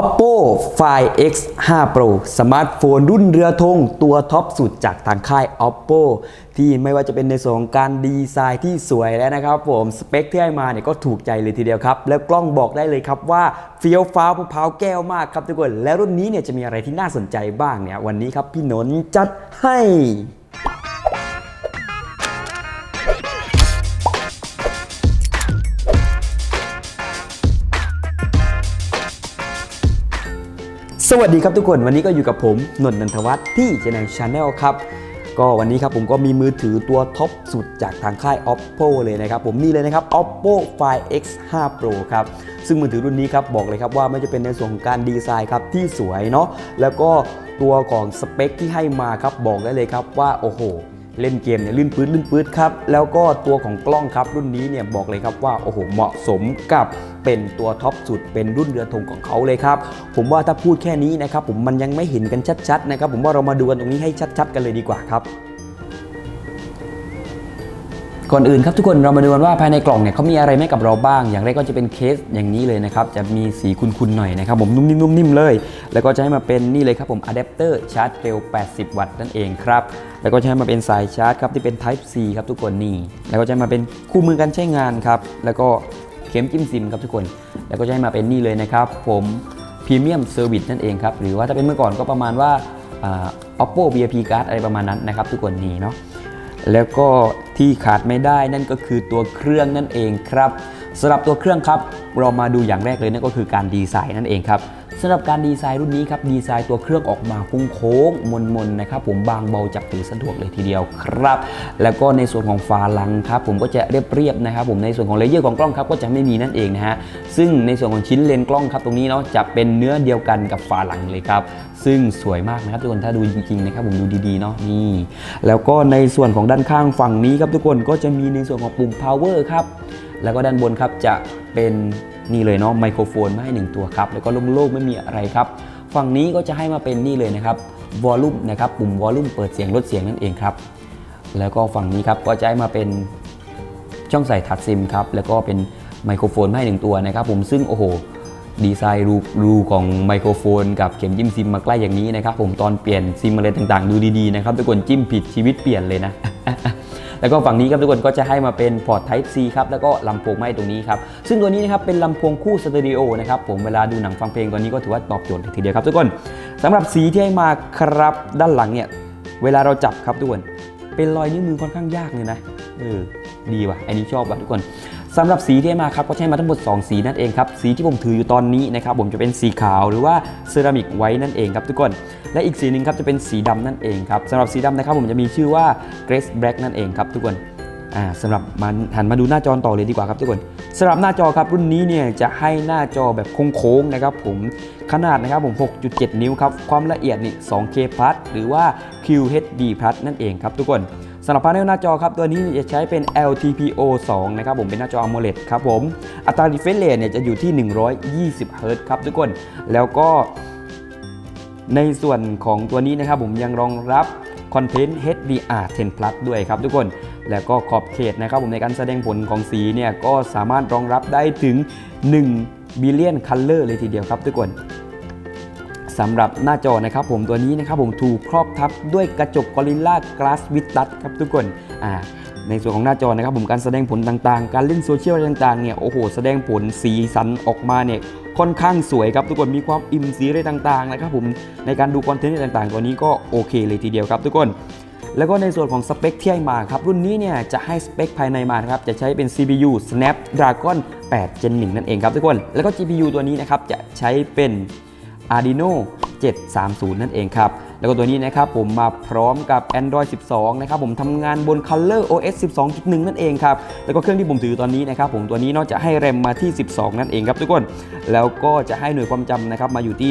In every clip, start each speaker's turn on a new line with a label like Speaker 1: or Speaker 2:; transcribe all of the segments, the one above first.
Speaker 1: Oppo Find X 5 Pro สมาร์ทโฟนรุ่นเรือธงตัวท็อปสุดจากทางค่าย Oppo ที่ไม่ว่าจะเป็นในส่วนของการดีไซน์ที่สวยแล้วนะครับผมสเปคที่ให้มาเนี่ยก็ถูกใจเลยทีเดียวครับ แล้วกล้องบอกได้เลยครับว่าเฟี้ยวฟ้าวมะพร้าแก้วมากครับทุกคน แล้วรุ่นนี้เนี่ยจะมีอะไรที่น่าสนใจบ้างเนี่ยวันนี้ครับพี่นนท์จัดให้ สวัสดีครับทุกคนวันนี้ก็อยู่กับผมนนท์นันทวัฒน์ที่เจเนชาแนลครับก็วันนี้ครับผมก็มีมือถือตัวท็อปสุดจากทางค่าย Oppo เลยนะครับ ผมนี่เลยนะครับ Oppo Find X 5 Pro ครับซึ่งมือถือรุ่นนี้ครับบอกเลยครับว่าไม่จะเป็นในส่วนของการดีไซน์ครับที่สวยเนาะแล้วก็ตัวของสเปคที่ให้มาครับบอกได้เลยครับว่าโอ้โห เล่นเกมเนี่ยลื่นปื้ดลื่นปื้ดครับ แล้วก็ตัวของกล้องครับรุ่นนี้เนี่ยบอกเลยครับว่าโอ้โหเหมาะสมกับเป็นตัวท็อปสุดเป็นรุ่นเรือธงของเขาเลยครับ ผมว่าถ้าพูดแค่นี้นะครับผมมันยังไม่เห็นกันชัดๆนะครับผมว่าเรามาดูกันตรงนี้ให้ชัด ๆ กันเลยดีกว่าครับ ก่อนอื่นครับทุกคนเรามาดูกันว่าภายในกล่องเนี่ยเขามีอะไรให้กับเราบ้าง อย่างแรกก็จะเป็นเคสอย่างนี้เลยนะครับ จะมีสีคุณๆหน่อยนะครับผมนุ่มๆนุ่มๆเลย แล้วก็จะให้มาเป็นนี่เลยครับผมอะแดปเตอร์ชาร์จเร็ว 80 วัตต์นั่นเองครับ แล้วก็จะให้มาเป็นสายชาร์จครับที่เป็น Type C ครับทุกคนนี่แล้วก็จะให้มาเป็นคู่มือการใช้งานครับแล้วก็เข็มจิ้มซิมครับทุกคน แล้วก็จะให้มาเป็นนี่เลยนะครับผมพรีเมียมเซอร์วิสนั่นเองครับหรือว่าถ้าเป็นเมื่อก่อนก็ประมาณว่าอ่า oppo VIP card อะไรประมาณนั้นนะครับทุกคนนี่เนาะแล้วก็ ที่ขาดไม่ได้นั่นก็คือตัวเครื่องนั่นเองครับสำหรับตัวเครื่องครับ เรามาดูอย่างแรกเลยนั่นก็คือการดีไซน์นั่นเองครับำหรับการดีไซน์รุ่นนี้ครับดีไซน์ตัวเครื่องออกมาคุ้งโค้งมนๆนะครับผมบางเบาจับถือสะดวกเลยทีเดียวครับ แล้วก็ในส่วนของฝาหลังครับผมก็จะเรียบๆนะครับผมในส่วนของเลเยอร์ของกล้องครับก็จะไม่มีนั่นเองนะฮะซึ่งในส่วนของชิ้นเลนกล้องครับตรงนี้เนาะจะเป็นเนื้อเดียวกันกับฝาหลังเลยครับ ซึ่งสวยมากนะครับทุกคนถ้าดูจริงๆนะครับผมดูดีๆเนาะนี่แล้วก็ในส่วนของด้านข้างฝั่งนี้ครับทุกคนก็จะมีในส่วนของปุ่ม power ครับแล้วก็ด้านบนครับจะเป็น นี่เลยเนาะไมโครโฟนมาให้หนึ่งตัวครับ แล้วก็โล่งๆไม่มีอะไรครับ ฝั่งนี้ก็จะให้มาเป็นนี่เลยนะครับวอลลุ่มนะครับปุ่มวอลลุ่มเปิดเสียงลดเสียงนั่นเองครับ แล้วก็ฝั่งนี้ครับก็จะให้มาเป็นช่องใส่ถัดซิมครับแล้วก็เป็นไมโครโฟนมาให้หนึ่งตัวนะครับ ผมซึ่งโอ้โห ดีไซน์รูรูของไมโครโฟน กับเข็มจิ้มซิมมาใกล้อย่างนี้นะครับผมตอนเปลี่ยนซิมอะไรต่างๆ ดูดีๆนะครับทุกคนจิ้มผิดชีวิตเปลี่ยนเลยนะแล้วก็ฝั่งนี้ครับทุกคนก็จะให้มาเป็นพอร์ต Type C ครับแล้วก็ลำโพงไม้ตรงนี้ครับซึ่งตัวนี้นะครับเป็นลำโพงคู่สเตอริโอนะครับผมเวลาดูหนังฟังเพลงตัวนี้ก็ถือว่าตอบโจทย์เลยทีเดียวครับทุกคนสำหรับสีที่ให้มาครับด้านหลังเนี่ยเวลาเราจับครับทุกคนเป็นรอยนิ้วมือค่อนข้างยากเลยนะเออดีว่ะอันนี้ชอบว่ะทุกคน สำหรับสีที่มาครับก็ใช้มาทั้งหมด 2 สีนั่นเองครับสีที่ผมถืออยู่ตอนนี้นะครับผมจะเป็นสีขาวหรือว่าเซรามิกไว้นั่นเองครับทุกคน และอีกสีหนึ่งครับจะเป็นสีดำนั่นเองครับสำหรับสีดำนะครับผมจะมีชื่อว่า Grace Black นั่นเองครับทุกคนอ่าสำหรับมันหันมาดูหน้าจอต่อเลยดีกว่าครับทุกคนสำหรับหน้าจอครับรุ่นนี้เนี่ยจะให้หน้าจอแบบโค้งๆนะครับผมขนาดนะครับผม 6.7 นิ้วครับความละเอียดนี่ 2K หรือว่า QHD นั่นเองครับทุกคน สำหรับพาเนลหน้าจอครับตัวนี้จะใช้เป็น LTPO 2 นะครับผมเป็นหน้าจอ AMOLED ครับผม อัตรา refresh rate เนี่ยจะอยู่ที่ 120 Hz ครับทุกคน แล้วก็ในส่วนของตัวนี้นะครับผมยังรองรับคอนเทนต์ HDR 10 Plus ด้วยครับทุกคน แล้วก็ขอบเขตนะครับผมในการแสดงผลของสีเนี่ยก็สามารถรองรับได้ถึง1 billion color เลยทีเดียวครับทุกคน สำหรับหน้าจอนะครับผมตัวนี้นะครับผมถูกครอบทับด้วยกระจก Gorilla Glass with Touch ครับทุกคนอ่าในส่วนของหน้าจอนะครับผมการแสดงผลต่างๆ การเล่นโซเชียลต่างๆเนี่ยโอ้โหแสดงผลสีสันออกมาเนี่ยค่อนข้างสวยครับทุกคนมีความอิ่มสีอะไรต่างๆนะครับผมในการดูคอนเทนต์ต่างๆ ตัวนี้ก็โอเคเลยทีเดียวครับทุกคนแล้วก็ในส่วนของสเปคที่ให้มาครับ รุ่นนี้เนี่ยจะให้สเปคภายในมาครับ จะใช้เป็น CPU Snapdragon 8 Gen 1 นั่นเองครับทุกคน แล้วก็ GPU ตัวนี้นะครับ จะใช้เป็น Arduino 730 นั่นเองครับ แล้วก็ตัวนี้นะครับผมมาพร้อมกับ Android 12 นะครับผมทำงานบน Color OS 12.1 นั่นเองครับ แล้วก็เครื่องที่ผมถือตอนนี้นะครับผมตัวนี้นอกจะให้แรมมาที่ 12 นั่นเองครับทุกคน แล้วก็จะให้หน่วยความจำนะครับมาอยู่ที่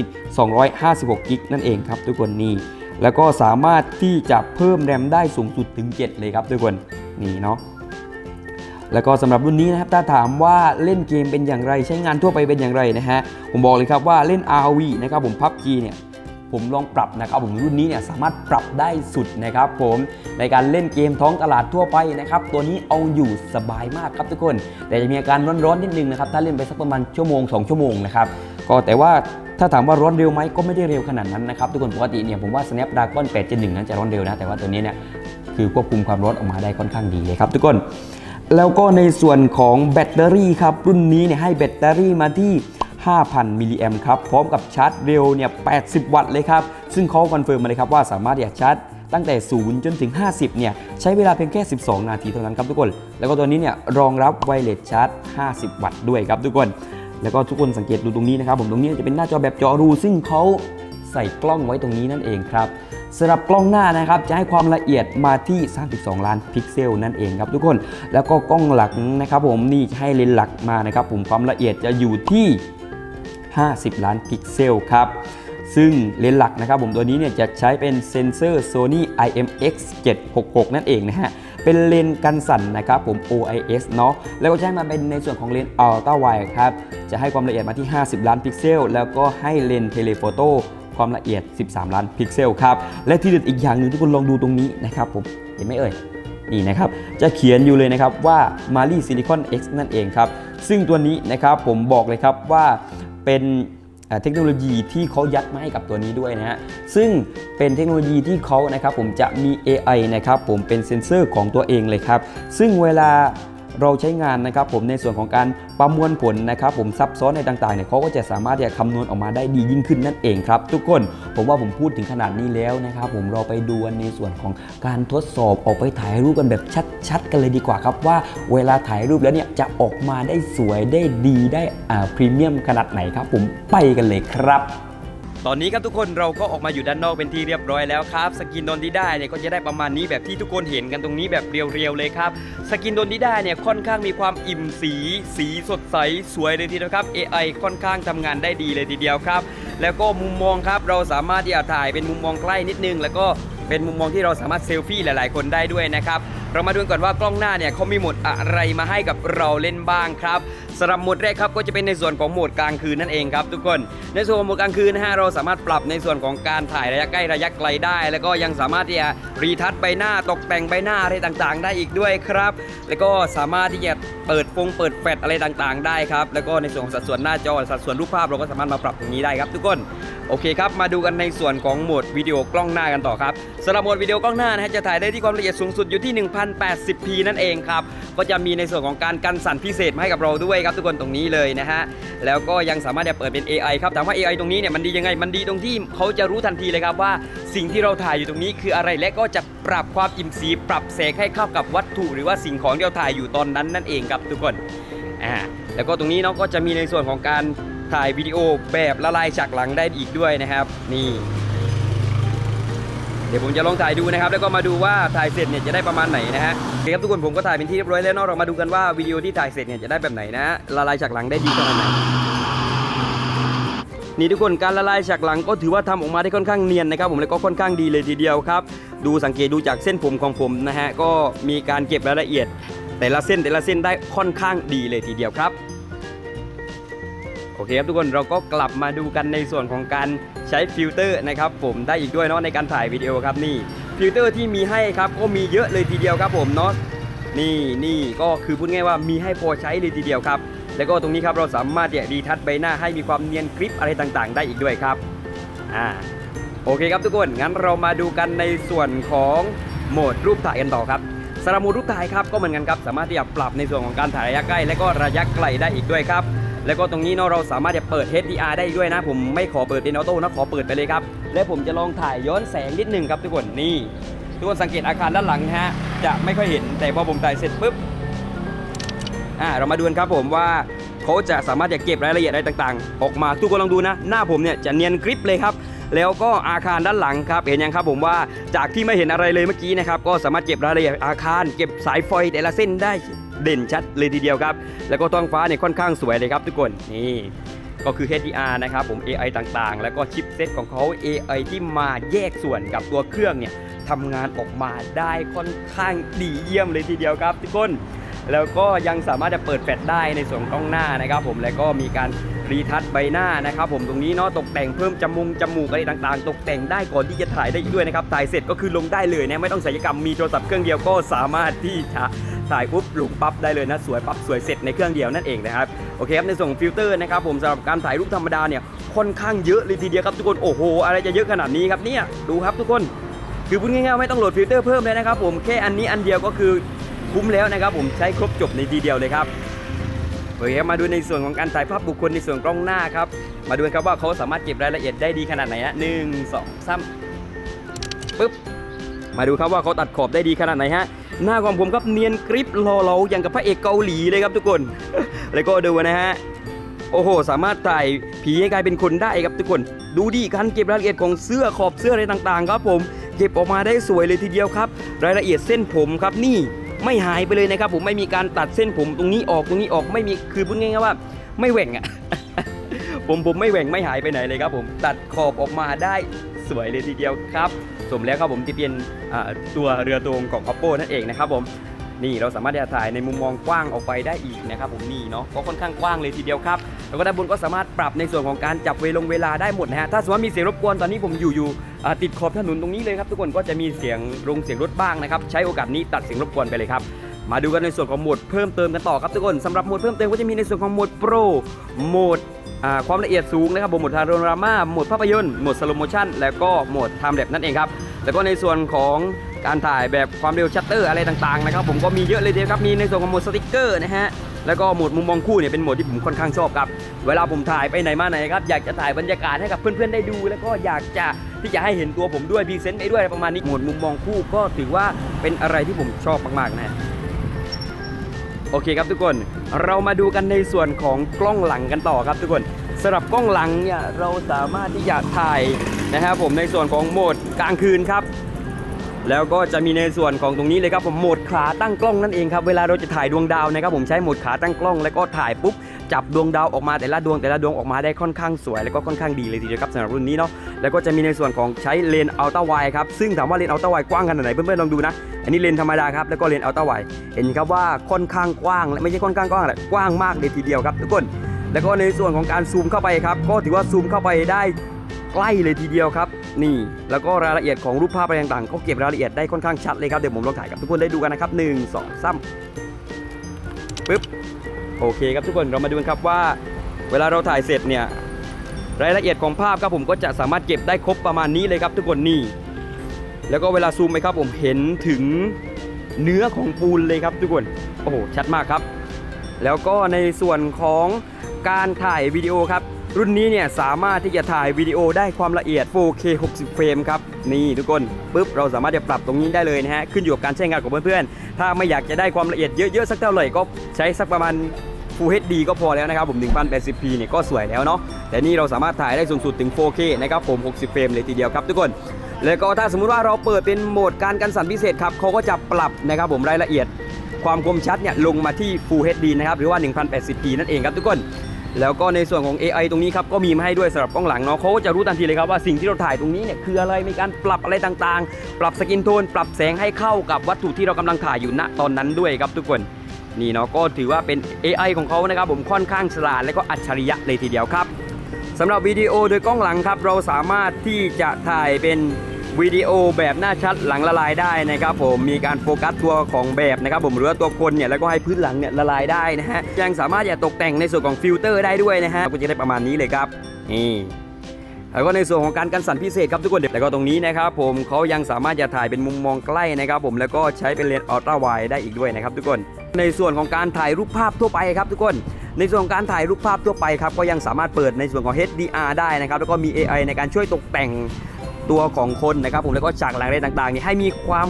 Speaker 1: 256กิกนั่นเองครับทุกคนนี่ แล้วก็สามารถที่จะเพิ่มแรมได้สูงสุดถึง 7 เลยครับทุกคน นี่เนาะ แล้วก็สำหรับรุ่นนี้นะครับถ้าถามว่าเล่นเกมเป็นอย่างไรใช้งานทั่วไปเป็นอย่างไรนะฮะผมบอกเลยครับว่าเล่น RV นะครับผม PUBG เนี่ยผมลองปรับนะครับผมรุ่นนี้เนี่ยสามารถปรับได้สุดนะครับผมในการเล่นเกมท้องตลาดทั่วไปนะครับตัวนี้เอาอยู่สบายมากครับทุกคน แต่จะมีอาการร้อนๆนิดนึงนะครับถ้าเล่นไปสักประมาณชั่วโมง 2 ชั่วโมงนะครับก็แต่ว่าถ้าถามว่าร้อนเร็วไหมก็ไม่ได้เร็วขนาดนั้นนะครับทุกคนปกติเนี่ยผมว่า Snapdragon 8 Gen 1นั้นจะร้อนเร็วนะแต่ว่าตัวนี้เนี่ยคือควบคุมความร้อนออกมาได้ค่อนข้างดีเลยครับทุกคน แล้วก็ในส่วนของแบตเตอรี่ครับ รุ่นนี้เนี่ยให้แบตเตอรี่มาที่ 5,000 มิลลิแอมครับ พร้อมกับชาร์จเร็วเนี่ย 80 วัตต์เลยครับ ซึ่งเขาคอนเฟิร์มมาเลยครับว่าสามารถที่จะชาร์จตั้งแต่ 0 จนถึง 50 เนี่ย ใช้เวลาเพียงแค่ 12 นาทีเท่านั้นครับทุกคน แล้วก็ตัวนี้เนี่ยรองรับไวเลสชาร์จ 50 วัตต์ด้วยครับทุกคน แล้วก็ทุกคนสังเกตดูตรงนี้นะครับผมตรงนี้จะเป็นหน้าจอแบบจอรู ซึ่งเขาใส่กล้องไว้ตรงนี้นั่นเองครับ สำหรับกล้องหน้านะครับจะให้ความละเอียดมาที่ 32 ล้านพิกเซลนั่นเองครับทุกคนแล้วก็กล้องหลังนะครับผมนี่ให้เลนส์หลักมานะครับผมความละเอียดจะอยู่ที่ 50 ล้านพิกเซลครับซึ่งเลนส์หลักนะครับผมตัวนี้เนี่ยจะใช้เป็นเซนเซอร์ Sony IMX 766 นั่นเองนะฮะ เป็นเลนส์กันสั่นนะครับผม OIS เนาะแล้วก็ใช้มาเป็นในส่วนของเลนส์ Ultra Wide ครับ จะให้ความละเอียดมาที่ 50 ล้านพิกเซล แล้วก็ให้เลนส์เทเลโฟโต้ ความละเอียด 13 ล้านพิกเซลครับ และที่เด็ดอีกอย่างหนึ่งทุกคนลองดูตรงนี้นะครับผม เห็นไหมเอ่ย นี่นะครับ จะเขียนอยู่เลยนะครับว่า Mali Silicon X นั่นเองครับ ซึ่งตัวนี้นะครับผมบอกเลยครับว่าเป็นเอ่อเทคโนโลยีที่เขายัดมาให้กับตัวนี้ด้วยนะฮะ ซึ่งเป็นเทคโนโลยีที่เขานะครับผมจะมี AI นะครับผมเป็นเซ็นเซอร์ของตัวเองเลยครับ ซึ่งเวลา เราใช้งานนะครับผมในส่วนของการประมวลผลนะครับผมซับซ้อนในต่างๆเนี่ยเขาก็จะสามารถที่จะคำนวณออกมาได้ดียิ่งขึ้นนั่นเองครับ ทุกคนผมว่าผมพูดถึงขนาดนี้แล้วนะครับผมเราไปดูในส่วนของการทดสอบออกไปถ่ายรูปกันแบบชัดๆ กันเลยดีกว่าครับว่าเวลาถ่ายรูปแล้วเนี่ยจะออกมาได้สวยได้ดีได้อ่าพรีเมียมขนาดไหนครับ ผมไปกันเลยครับ ตอนนี้ครับทุกคนเราก็ออกมาอยู่ด้านนอกเป็นที่เรียบร้อยแล้วครับ สกินโดนที่ได้เนี่ยก็จะได้ประมาณนี้แบบที่ทุกคนเห็นกันตรงนี้แบบเรียวๆเลยครับ สกินโดนที่ได้เนี่ยค่อนข้างมีความอิ่มสี สีสดใสสวยเลยทีเดียวครับ AI ค่อนข้างทำงานได้ดีเลยทีเดียวครับ แล้วก็มุมมองครับเราสามารถที่จะถ่ายเป็นมุมมองใกล้นิดนึง แล้วก็เป็นมุมมองที่เราสามารถเซลฟี่หลาย ๆ คนได้ด้วยนะครับเรามาดูก่อนว่ากล้องหน้าเนี่ยเขามีหมดอะไรมาให้กับเราเล่นบ้างครับ สำหรับโหมดแรกครับก็จะเป็นในส่วนของโหมดกลางคืนนั่นเองครับทุกคน ในส่วนของโหมดกลางคืนนะฮะเราสามารถปรับในส่วนของการถ่ายระยะใกล้ระยะไกลได้ แล้วก็ยังสามารถที่จะรีทัชใบหน้าตกแต่งใบหน้าอะไรต่างๆ ได้อีกด้วยครับ แล้วก็สามารถที่จะเปิดฟงเปิดแฟลชอะไรต่างๆ ได้ครับ แล้วก็ในส่วนของสัดส่วนหน้าจอสัดส่วนรูปภาพเราก็สามารถมาปรับตรงนี้ได้ครับทุกคนโอเคครับมาดูกันในส่วนของโหมดวิดีโอกล้องหน้ากันต่อครับสำหรับโหมดวิดีโอกล้องหน้านะฮะจะถ่ายได้ที่ความละเอียดสูงสุดอยู่ที่ 1080p นั่นเองครับก็จะมีในส่วนของการกันสั่นพิเศษมาให้กับเราด้วยครับทุกคนตรงนี้เลยนะฮะแล้วก็ยังสามารถจะเปิดเป็น AI ครับถามว่า AI ตรงนี้เนี่ยมันดียังไงมันดีตรงที่เขาจะรู้ทันทีเลยครับว่า สิ่งที่เราถ่ายอยู่ตรงนี้คืออะไรและก็จะปรับความอิ่มสี ปรับแสงให้เข้ากับวัตถุ หรือว่าสิ่งของที่เราถ่ายอยู่ตอนนั้นนั่นเองครับทุกคนอ่าแล้วก็ตรงนี้เนาะก็จะมีในส่วนของการถ่ายวิดีโอแบบละลายฉากหลังได้อีกด้วยนะครับ นี่ ดี๋ยวผมจะลองถ่ายดูนะครับ แล้วก็มาดูว่าถ่ายเสร็จเนี่ยจะได้ประมาณไหนนะฮะโอเคครับทุกคนผมก็ถ่ายเป็นที่เรียบร้อยแล้วเนาะเรามาดูกันว่าวิดีโอที่ถ่ายเสร็จเนี่ยจะได้แบบไหนนะละลายฉากหลังได้ดีขนาดไหนนี่ทุกคนการละลายฉากหลังก็ถือว่าทำออกมาได้ค่อนข้างเนียนนะครับผมแล้วก็ค่อนข้างดีเลยทีเดียวครับ ดูสังเกตดูจากเส้นผมของผมนะฮะก็มีการเก็บรายละเอียด แต่ละเส้นแต่ละเส้นได้ค่อนข้างดีเลยทีเดียวครับ เคครับทุกคนเราก็กลับมาดูกันในส่วนของการใช้ฟิลเตอร์นะครับผมได้อีกด้วยเนาะในการถ่ายวิดีโอครับนี่ฟิลเตอร์ที่มีให้ครับก็มีเยอะเลยทีเดียวครับผมเนาะนี่นี่ก็คือพูดง่ายว่ามีให้พอใช้เลยทีเดียวครับ แล้วก็ตรงนี้ครับเราสามารถเนี่ยดีทัชใบหน้าให้มีความเนียนกริปอะไรต่างๆ ได้อีกด้วยครับอ่าโอเคครับทุกคนงั้นเรามาดูกันในส่วนของโหมดรูปถ่ายกันต่อครับสำหรับโหมดรูปถ่ายครับก็เหมือนกันครับสามารถที่จะปรับในส่วนของการถ่ายระยะใกล้ และก็ระยะไกลได้อีกด้วยครับ แล้วก็ตรงนี้เนาะเราสามารถจะเปิด HDR ได้ด้วยนะ ผมไม่ขอเปิดเป็นออโต้นะขอเปิดไปเลยครับ และผมจะลองถ่ายย้อนแสงนิดหนึ่งครับทุกคนนี่ทุกคนสังเกตอาคารด้านหลังนะฮะจะไม่ค่อยเห็นแต่พอผมถ่ายเสร็จปุ๊บอ่าเรามาดูกันครับผมว่าเขาจะสามารถจะเก็บรายละเอียดอะไรต่างๆ ออกมาทุกคนลองดูนะ หน้าผมเนี่ยจะเนียนกริปเลยครับ แล้วก็อาคารด้านหลังครับเห็นยังครับผมว่าจากที่ไม่เห็นอะไรเลยเมื่อกี้นะครับก็สามารถเก็บรายละเอียดอาคารเก็บสายไฟแต่ละเส้นได้เด่นชัดเลยทีเดียวครับ แล้วก็ท้องฟ้าเนี่ยค่อนข้างสวยเลยครับทุกคนนี่ก็คือ HDR นะครับผม AI ต่างๆ แล้วก็ชิปเซตของเขา AI ที่มาแยกส่วนกับตัวเครื่องเนี่ยทำงานออกมาได้ค่อนข้างดีเยี่ยมเลยทีเดียวครับทุกคน แล้วก็ยังสามารถจะเปิดแฟลชได้ในส่วนกล้องหน้านะครับผมแล้วก็มีการ รีทัชใบหน้านะครับผมตรงนี้เนาะตกแต่งเพิ่มจมูกจมูกอะไรต่างๆ ตกแต่งได้ก่อนที่จะถ่ายได้ด้วยนะครับถ่ายเสร็จก็คือลงได้เลยนะไม่ต้องศัลยกรรมมีโทรศัพท์เครื่องเดียวก็สามารถที่จะถ่ายปุ๊บลงปั๊บได้เลยนะสวยปั๊บสวยเสร็จในเครื่องเดียวนั่นเองนะครับโอเคครับในส่วนของฟิลเตอร์นะครับผมสำหรับการถ่ายรูปธรรมดาเนี่ยค่อนข้างเยอะเลยทีเดียวครับทุกคนโอ้โหอะไรจะเยอะขนาดนี้ครับเนี่ยดูครับทุกคนคือพูดง่ายๆไม่ต้องโหลดฟิลเตอร์เพิ่มเลยนะครับผมแค่อันนี้อันเดียวก็คือคุ้มแล้วนะครับผมใช้ครบจบในทีเดียวเลยครับ อเคมาดูในส่วนของการถ่ายภาพบุคคลในส่วนกล้องหน้าครับ มาดูกันครับว่าเขาสามารถเก็บรายละเอียดได้ดีขนาดไหนฮะหนึ่งสองสามปึ๊บ มาดูครับว่าเขาตัดขอบได้ดีขนาดไหนฮะ หน้าของผมครับเนียนกริปรอเราอย่างกับพระเอกเกาหลีเลยครับทุกคน แล้วก็ดูนะฮะ โอ้โห สามารถถ่ายผีให้กลายเป็นคนได้ครับทุกคน ดูดิการเก็บรายละเอียดของเสื้อขอบเสื้ออะไรต่างๆ ครับผม เก็บออกมาได้สวยเลยทีเดียวครับ รายละเอียดเส้นผมครับนี่ ไม่หายไปเลยนะครับ ผมไม่มีการตัดเส้นผมตรงนี้ออกตรงนี้ออกไม่มีคือพูดง่ายๆว่า ไม่แหว่งอะผมผมไม่แหว่งไม่หายไปไหนเลยครับ ผมตัดขอบออกมาได้สวยเลยทีเดียวครับ สมแล้วครับผมที่เป็นตัวเรือตรงของ Oppo นั่นเองนะครับผม นี่เราสามารถที่จะถ่ายในมุมมองกว้างออกไปได้อีกนะครับผมนี่เนาะก็ค่อนข้างกว้างเลยทีเดียวครับแล้วก็ด้านบนก็สามารถปรับในส่วนของการจับเวลงเวลาได้หมดนะฮะถ้าสมมติว่ามีเสียงรบกวนตอนนี้ผมอยู่อยู่ติดขอบถนนตรงนี้เลยครับทุกคนก็จะมีเสียงรงเสียงรถบ้างนะครับใช้โอกาสนี้ตัดเสียงรบกวนไปเลยครับมาดูกันในส่วนของโหมดเพิ่มเติมกันต่อครับทุกคนสำหรับโหมดเพิ่มเติมก็จะมีในส่วนของโหมดโปรโหมดความละเอียดสูงนะครับโหมดทาโรรามาโหมดภาพยนตร์โหมดสโลโมชั่นแล้วก็โหมดไทม์แลปนั่นเองครับแล้วก็ในส่วนของ การถ่ายแบบความเร็วชัตเตอร์อะไรต่างๆนะครับผมก็มีเยอะเลยทีเดียวครับมีในส่วนของโหมดสติ๊กเกอร์นะฮะแล้วก็โหมดมุมมองคู่เนี่ยเป็นโหมดที่ผมค่อนข้างชอบครับ เวลาผมถ่ายไปไหนมาไหนครับอยากจะถ่ายบรรยากาศให้กับเพื่อนๆได้ดู แล้วก็อยากจะที่จะให้เห็นตัวผมด้วยพรีเซนต์ไปด้วยประมาณนี้โหมดมุมมองคู่ก็ถือว่าเป็นอะไรที่ผมชอบมากๆนะฮะโอเคครับทุกคนเรามาดูกันในส่วนของกล้องหลังกันต่อครับทุกคนสำหรับกล้องหลังเนี่ยเราสามารถที่จะถ่ายนะครับผมในส่วนของโหมดกลางคืนครับ แล้วก็จะมีในส่วนของตรงนี้เลยครับผมโหมดขาตั้งกล้องนั่นเองครับเวลาเราจะถ่ายดวงดาวนะครับผมใช้โหมดขาตั้งกล้อง แล้วก็ถ่ายปุ๊บจับดวงดาวออกมาแต่ละดวงแต่ละดวงออกมาได้ค่อนข้างสวย แล้วก็ค่อนข้างดีเลยทีเดียวครับสำหรับรุ่นนี้เนาะแล้วก็จะมีในส่วนของใช้เลนส์อัลตร้าไวครับซึ่งถามว่าเลนส์อัลตร้าไวกว้างขนาดไหนเพื่อนๆลองดูนะอันนี้เลนธรรมดาครับแล้วก็เลนอัลตร้าไวเห็นครับว่าค่อนข้างกว้างและไม่ใช่ค่อนข้างกว้างแหละกว้างมากเลยทีเดียวครับ ทุกคน แล้วก็ในส่วนของการซูมเข้าไปครับก็ถือว่าซูมเข้าไปได้ใกล้เลยทีเดียวครับ นี่แล้วก็รายละเอียดของรูปภาพอะไรต่างๆก็เก็บรายละเอียดได้ค่อนข้างชัดเลยครับเดี๋ยวผมลองถ่ายกับทุกคนได้ดูกันนะครับ 1 2 3ปึ๊บโอเคครับทุกคนเรามาดูกันครับว่า เวลาเราถ่ายเสร็จเนี่ยรายละเอียดของภาพครับผมก็จะสามารถเก็บได้ครบประมาณนี้เลยครับ ทุกคนนี่ แล้วก็เวลาซูมไปครับผมเห็นถึงเนื้อของปูนเลยครับทุกคนโอ้โหชัดมากครับ แล้วก็ในส่วนของการถ่ายวิดีโอครับ รุ่นนี้เนี่ยสามารถที่จะถ่ายวิดีโอได้ความละเอียด 4K 60 เฟรมครับ นี่ทุกคนปุ๊บเราสามารถจะปรับตรงนี้ได้เลยนะฮะ ขึ้นอยู่กับการใช้งานของเพื่อนๆ ถ้าไม่อยากจะได้ความละเอียดเยอะๆ สักเท่าไหร่ก็ใช้สักประมาณ Full HD ก็พอแล้วนะครับผม 1080p เนี่ยก็สวยแล้วเนาะแต่นี่เราสามารถถ่ายได้สูงสุดถึง 4K นะครับผม 60 เฟรมเลยทีเดียวครับทุกคนแล้วก็ถ้าสมมุติว่าเราเปิดเป็นโหมดการกันสั่นพิเศษครับเขาก็จะปรับนะครับผมรายละเอียดความคมชัดเนี่ยลงมาที่ Full HD นะครับหรือว่า 1080p นั่นเองครับทุกคน แล้วก็ในส่วนของ AI ตรงนี้ครับก็มีมาให้ด้วยสำหรับกล้องหลังเนาะเขาก็จะรู้ทันทีเลยครับว่าสิ่งที่เราถ่ายตรงนี้เนี่ยคืออะไรมีการปรับอะไรต่างๆ ปรับสกินโทน ปรับแสงให้เข้ากับวัตถุที่เรากำลังถ่ายอยู่ณตอนนั้นด้วยครับทุกคนนี่เนาะก็ถือว่าเป็น AI ของเขานะครับผมค่อนข้างฉลาดและก็อัจฉริยะเลยทีเดียวครับสำหรับวิดีโอโดยกล้องหลังครับเราสามารถที่จะถ่ายเป็น วิดีโอแบบหน้าชัดหลังละลายได้นะครับผมมีการโฟกัสตัวของแบบนะครับผมหรือว่าตัวคนเนี่ยแล้วก็ให้พื้นหลังเนี่ยละลายได้นะฮะยังสามารถจะตกแต่งในส่วนของฟิลเตอร์ได้ด้วยนะฮะก็จะได้ประมาณนี้เลยครับนี่แล้วก็ในส่วนของการกันสั่นพิเศษครับทุกคนแล้วก็ตรงนี้นะครับผมเขายังสามารถจะถ่ายเป็นมุมมองใกล้นะครับผมแล้วก็ใช้เป็นเลนส์อัลตร้าไวได้อีกด้วยนะครับทุกคน ในส่วนของการถ่ายรูปภาพทั่วไปครับทุกคนในส่วนของการถ่ายรูปภาพทั่วไปครับก็ยังสามารถเปิดในส่วนของ HDR ได้นะครับแล้วก็มี AI ในการช่วยตกแต่ง ตัวของคนนะครับผมแล้วก็ฉากหลังอะไรต่างๆนี่ให้มีความ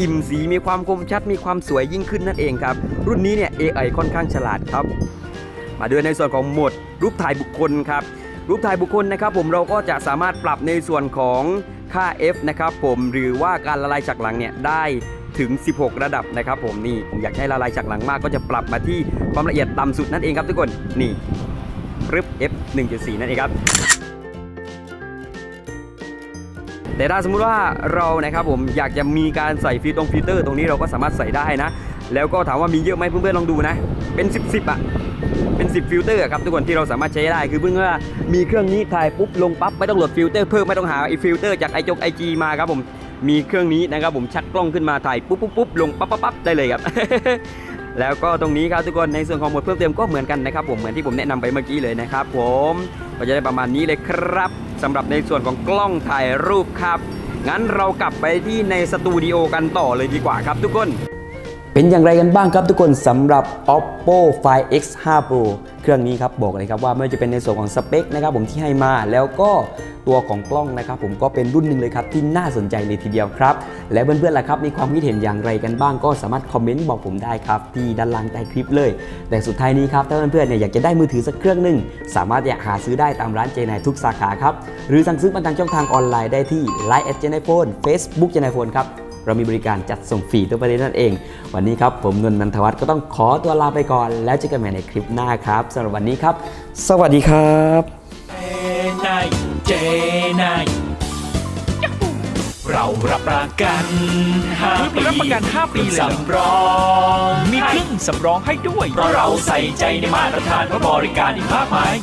Speaker 1: อิ่มสีมีความคมชัดมีความสวยยิ่งขึ้นนั่นเองครับ รุ่นนี้เนี่ย AI ค่อนข้างฉลาดครับ มาด้วยในส่วนของโหมดรูปถ่ายบุคคลครับ รูปถ่ายบุคคลนะครับ ผมเราก็จะสามารถปรับในส่วนของค่า f นะครับผมหรือว่าการละลายฉากหลังเนี่ยได้ถึง 16 ระดับนะครับ ผมนี่ผมอยากให้ละลายฉากหลังมากก็จะปรับมาที่ความละเอียดต่ำสุดนั่นเองครับทุกคนนี่รึบ f 1.4 นั่นเองครับ แต่ถ้าสมมุติว่าเรานะครับผมอยากจะมีการใส่ฟิลตรงฟิลเตอร์ ตรงนี้เราก็สามารถใส่ได้นะ แล้วก็ถามว่ามีเยอะไหมเพื่อนๆลองดูนะ เป็น 10 10อะเป็น 10 ฟิลเตอร์ครับทุกคนที่เราสามารถใช้ได้คือเพิ่งว่ามีเครื่องนี้ถ่ายปุ๊บลงปั๊บไม่ต้องโหลดฟิลเตอร์เพิ่มไม่ต้องหาไอฟิลเตอร์จากไอจงไอจีมาครับผมมีเครื่องนี้นะครับผมชักกล้องขึ้นมาถ่ายปุ๊บปุ๊บปุ๊บลงปั๊บปั๊บปั๊บได้เลยครับแล้วก็ตรงนี้ครับทุกคนในส่วนของหมดเพิ่มเติมก็เหมือนกันนะครับผมเหมือนที่ผมแนะนำไปเมื่อกี้เลยนะครับผมก็จะได้ประมาณนี้เลยครับ สำหรับในส่วนของกล้องถ่ายรูปครับ งั้นเรากลับไปที่ในสตูดิโอกันต่อเลยดีกว่าครับทุกคน เป็นอย่างไรกันบ้างครับทุกคนสำหรับ oppo find x 5 pro เครื่องนี้ครับบอกเลยครับว่าไม่ว่าจะเป็นในส่วนของสเปคนะครับผมที่ให้มาแล้วก็ ตัวของกล้องนะครับผมก็เป็นรุ่นหนึ่งเลยครับที่น่าสนใจเลยทีเดียวครับ และเพื่อนๆล่ะครับมีความคิดเห็นอย่างไรกันบ้างก็สามารถคอมเมนต์บอกผมได้ครับที่ด้านล่างใต้คลิปเลย แต่สุดท้ายนี้ครับถ้าเพื่อนๆเนี่ยอยากจะได้มือถือสักเครื่องหนึ่งสามารถอยากหาซื้อได้ตามร้านเจนายทุกสาขาครับหรือสั่งซื้อมาทางช่องทางออนไลน์ได้ที่ Line เจนายโฟน Facebook เจนายโฟนครับเรามีบริการจัดส่งฟรีทั่วประเทศนั่นเอง วันนี้ครับ ผมนนท์นันทวัฒน์ก็ต้องขอตัวลาไปก่อน แล้วเจอกันใหม่ในคลิปหน้าครับสำหรับวันนี้ครับ สวัสดีครับ
Speaker 2: เจนายเรารับประกัน5ปี
Speaker 3: รับประกัน 5 ปีเลยเหรอ
Speaker 2: สำรอง
Speaker 3: มีเครื่องสำรองให้ด้วย
Speaker 2: เพราะเราใส่ใจในมาตรฐานและบริการอีกมากมาย